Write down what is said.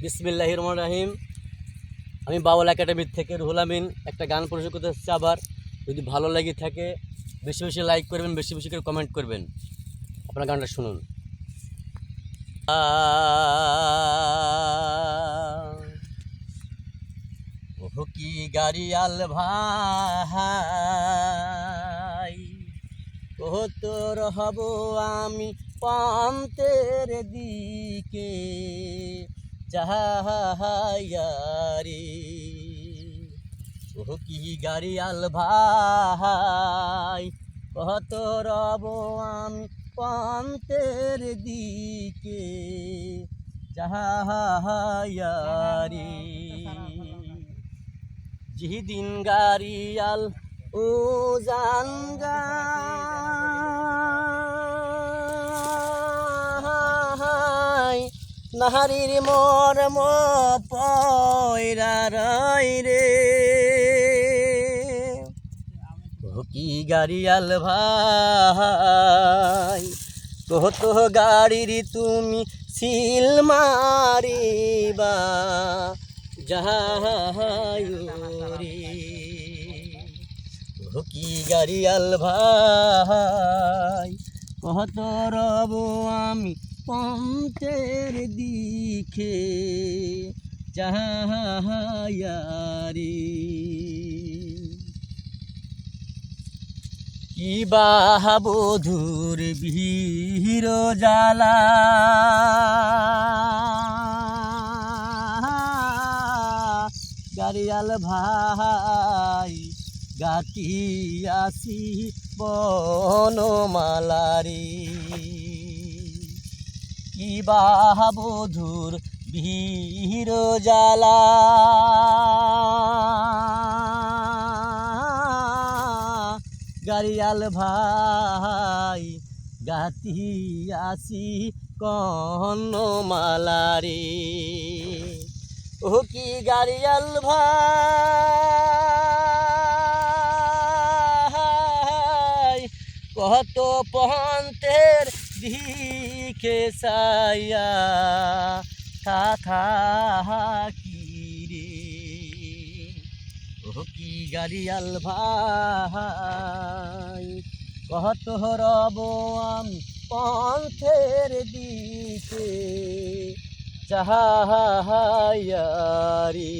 বিসমিল্লাহ রহমান রাহিম আমি বাউল একাডেমির থেকে রুহুল আমিন একটা গান পরিবেশন করতে এসেছি আবার। যদি ভালো লাগে থাকে, বেশি বেশি লাইক করবেন, বেশি বেশি করে কমেন্ট করবেন। আপনার গানটা শুনুন। কি আল ভাই। ও তোর হব আমি পান্তের দিকে। যাহারি ও কি গাড়ি আল ভাই কত রব আমি পান্তের দিকে। যাহারি যেদিন গাড়িয়াল ও জানগা নাহারির মরম পয়রা রই রে। কি গাড়িয়াল ভাই কত গাড়ির তুমি সিল মারিবা ও কি গাড়িয়াল ভাই কত রব আমি পন্থের দিকে যাহায়ারি কি বাহাবধুর বীর জালা গাড়িয়াল ভাই গাতি আসি বনমালারি। কি বাহাবধুর বীর জালা গাড়িয়াল ভাই গাতি আসি কন মালারে ও কি গাড়িয়াল ভাই, কত পহন্তের দিকে সাইয়া থা থা কি রে? ও কি গাড়িয়াল ভাই কত রব আমি পন্থের দিকে চাহায়ারি